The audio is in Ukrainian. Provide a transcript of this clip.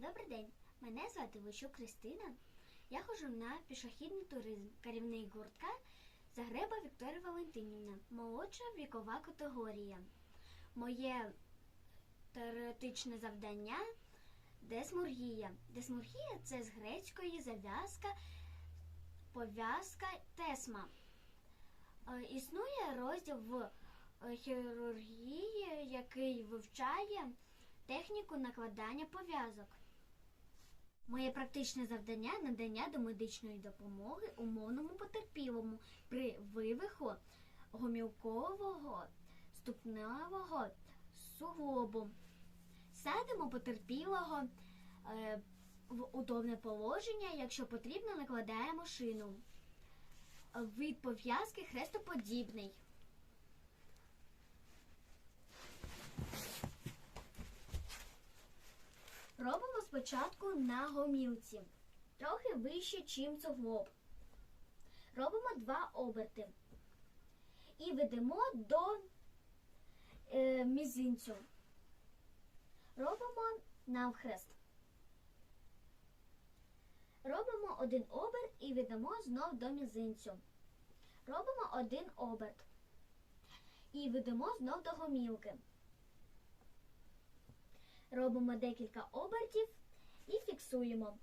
Добрий день, мене звати Лущук Кристина. Я ходжу на пішохідний туризм, керівник гуртка Загреба Вікторія Валентинівна, молодша вікова категорія. Моє теоретичне завдання десмургія. Десмургія це з грецької зав'язка, пов'язка тесма. Е, Існує розділ в е, хірургії, який вивчає техніку накладання пов'язок. Моє практичне завдання надання домедичної допомоги умовному потерпілому при вивиху гомілкового ступневого суглобу. Садимо потерпілого е, в удобне положення, якщо потрібно, накладаємо шину. Від пов'язки хрестоподібний. Робимо спочатку на гомілці, трохи вище, чим суглоб. Робимо два оберти і ведемо до е, мізинцю. Робимо навхрест. Робимо один оберт і ведемо знов до мізинцю. Робимо один оберт. І ведемо знов до гомілки. Робимо декілька обертів і фіксуємо.